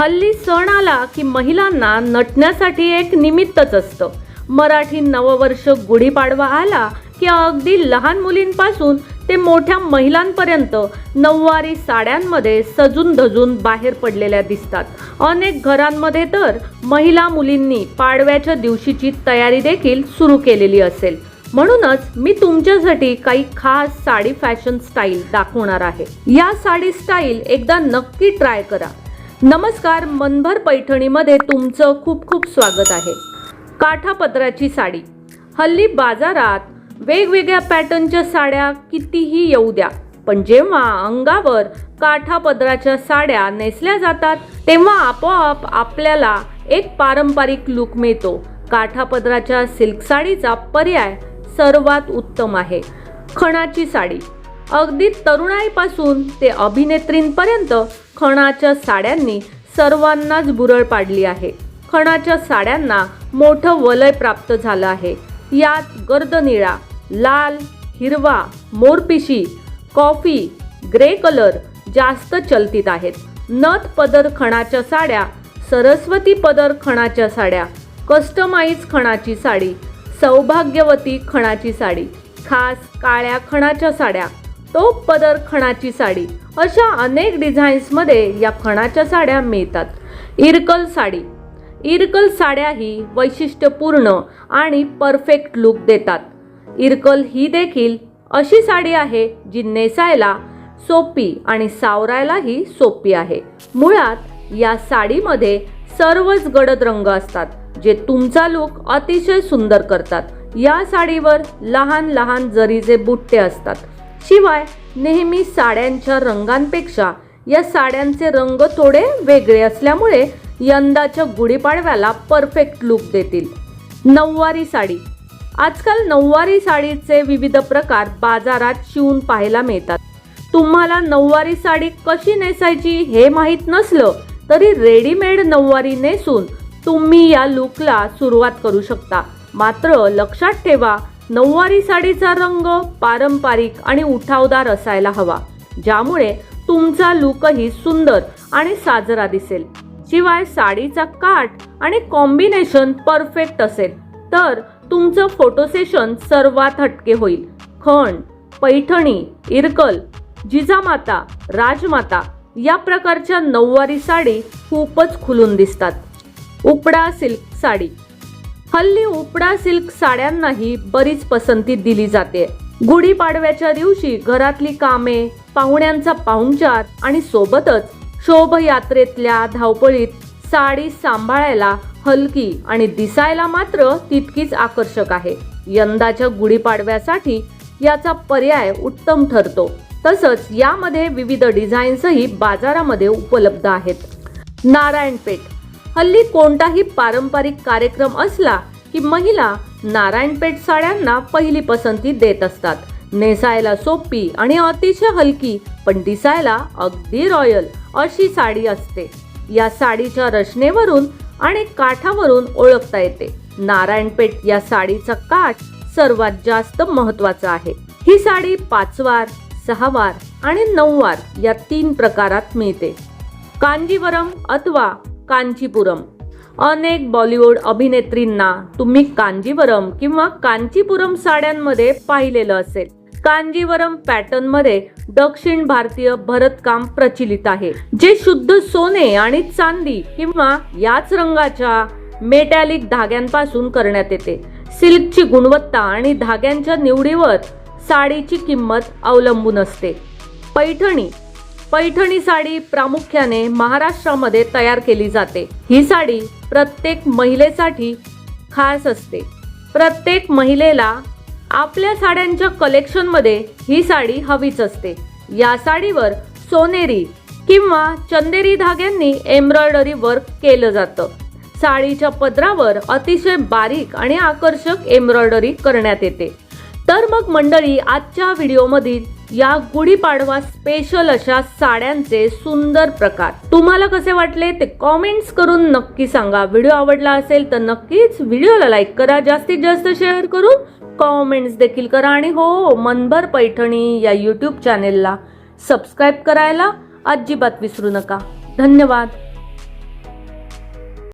हल्ली सण आला की महिलांना नटण्यासाठी एक निमित्तच असतं. मराठी नववर्ष गुढीपाडवा आला की अगदी लहान मुलींपासून ते मोठ्या महिलांपर्यंत नऊवारी साड्यांमध्ये सजून धजून बाहेर पडलेल्या दिसतात. अनेक घरांमध्ये तर महिला मुलींनी पाडव्याच्या दिवशीची तयारी देखील सुरू केलेली असेल. म्हणूनच मी तुमच्यासाठी काही खास साडी फॅशन स्टाईल दाखवणार आहे. या साडी स्टाईल एकदा नक्की ट्राय करा. नमस्कार मनभर पैठणीमध्ये तुमचं खूप खूप स्वागत आहे. काठापदराची साडी. हल्ली बाजारात वेगवेगळ्या पॅटर्नच्या साड्या कितीही येऊ द्या पण जेव्हा अंगावर काठापदराच्या साड्या नेसल्या जातात तेव्हा आपोआप आपल्याला एक पारंपरिक लुक मिळतो. काठापदराच्या सिल्क साडीचा पर्याय सर्वात उत्तम आहे. खणाची साडी. अगदी तरुणाईपासून ते अभिनेत्रींपर्यंत खणाच्या साड्यांनी सर्वांनाच बुरळ पाडली आहे. खणाच्या साड्यांना मोठं वलय प्राप्त झालं आहे. यात गर्द निळा लाल हिरवा मोरपिशी कॉफी ग्रे कलर जास्त चलतीत आहेत. नथ पदर खणाच्या साड्या सरस्वती पदर खणाच्या साड्या कस्टमाइज खणाची साडी सौभाग्यवती खणाची साडी खास काळ्या खणाच्या साड्या टोप पदर खणाची साडी. अशा अनेक डिझाईन्समध्ये या खणाच्या साड्या मिळतात. इरकल साडी. इरकल साड्या ही वैशिष्ट्यपूर्ण आणि परफेक्ट लुक देतात. इरकल ही देखील अशी साडी आहे जी नेसायला सोपी आणि सावरायलाही सोपी आहे. मुळात या साडीमध्ये सर्वच गडद रंग असतात जे तुमचा लुक अतिशय सुंदर करतात. या साडीवर लहान लहान जरीचे बुट्टे असतात. शिवाय नेहमी साड्यांच्या रंगांपेक्षा या साड्यांचे रंग थोडे वेगळे असल्यामुळे यंदाच्या गुढीपाडव्याला परफेक्ट लुक देतील. नऊवारी साडी. आजकाल नऊवारी साडीचे विविध प्रकार बाजारात शिवून पाहायला मिळतात. तुम्हाला नऊवारी साडी कशी नेसायची हे माहीत नसलं तरी रेडीमेड नऊवारी नेसून तुम्ही या लुकला सुरुवात करू शकता. मात्र लक्षात ठेवा नऊवारी साडीचा रंग पारंपरिक आणि उठावदार असायला हवा. ज्यामुळे तुमचा लुकही सुंदर आणि साजरा दिसेल. शिवाय साडीचा काठ आणि कॉम्बिनेशन परफेक्ट असेल. तर तुमचं फोटो सेशन सर्वात हटके होईल. खण पैठणी इरकल जिजामाता राजमाता या प्रकारच्या नऊवारी साडी खूपच खुलून दिसतात. उपडा सिल्क साडी. हल्ली उपडा सिल्क साड्यांनाही बरीच पसंती दिली जाते. गुढीपाडव्याच्या दिवशी घरातली कामे पाहुण्यांचा पाहुणचार आणि सोबतच शोभयात्रेतल्या धावपळीत साडी सांभाळायला हलकी आणि दिसायला मात्र तितकीच आकर्षक आहे. यंदाच्या गुढीपाडव्यासाठी याचा पर्याय उत्तम ठरतो. तसंच यामध्ये विविध डिझाईन्सही बाजारामध्ये उपलब्ध आहेत. नारायणपेठ हल्ली कोणताही पारंपरिक कार्यक्रम असला की महिला नारायणपेठ साड्यांना पहिली पसंती देत असतात. नेसायला सोपी आणि अतिशय हलकी पण दिसायला अगदी रॉयल अशी साडी असते. या साडीच्या रचनेवरून आणि काठावरून ओळखता येते. नारायणपेठ या साडीचा काठ सर्वात जास्त महत्त्वाचा आहे. ही साडी पाचवार सहावार आणि नऊवार या तीन प्रकारात मिळते. कांजीवरम अथवा कांचीपुरम. अनेक बॉलिवूड अभिनेत्रींना तुम्ही कांजीवरम किंवा कांचीपुरम साड्यांमध्ये पाहिलेलं असेल. कांजीवरम पॅटर्नमध्ये दक्षिण भारतीय भरतकाम प्रचलित आहे. जे शुद्ध सोने आणि चांदी किंवा याच रंगाच्या मेटॅलिक धाग्यांपासून करण्यात येते. सिल्कची गुणवत्ता आणि धाग्यांच्या निवडीवर साडीची किंमत अवलंबून असते. पैठणी पैठणी साडी प्रामुख्याने महाराष्ट्रामध्ये तयार केली जाते. ही साडी प्रत्येक महिलेसाठी खास असते. प्रत्येक महिलेला आपल्या साड्यांच्या कलेक्शनमध्ये ही साडी हवीच असते. या साडीवर सोनेरी किंवा चंदेरी धाग्यांनी एम्ब्रॉयडरी वर्क केलं जातं. साडीच्या पदरावर अतिशय बारीक आणि आकर्षक एम्ब्रॉयडरी करण्यात येते. तर मग मंडळी आजच्या व्हिडिओमधील या गुढीपाडवा स्पेशल अशा साड्यांचे सुंदर प्रकार. तुम्हाला कसे वाटले ते कॉमेंट्स करून नक्की सांगा. व्हिडिओ आवडला असेल तर नक्कीच व्हिडिओला लाईक करा. जास्तीत जास्त शेअर करून कॉमेंट्स देखील करा. आणि हो मनभर पैठणी या यूट्यूब चॅनेलला सबस्क्राईब करायला अजिबात विसरू नका. धन्यवाद.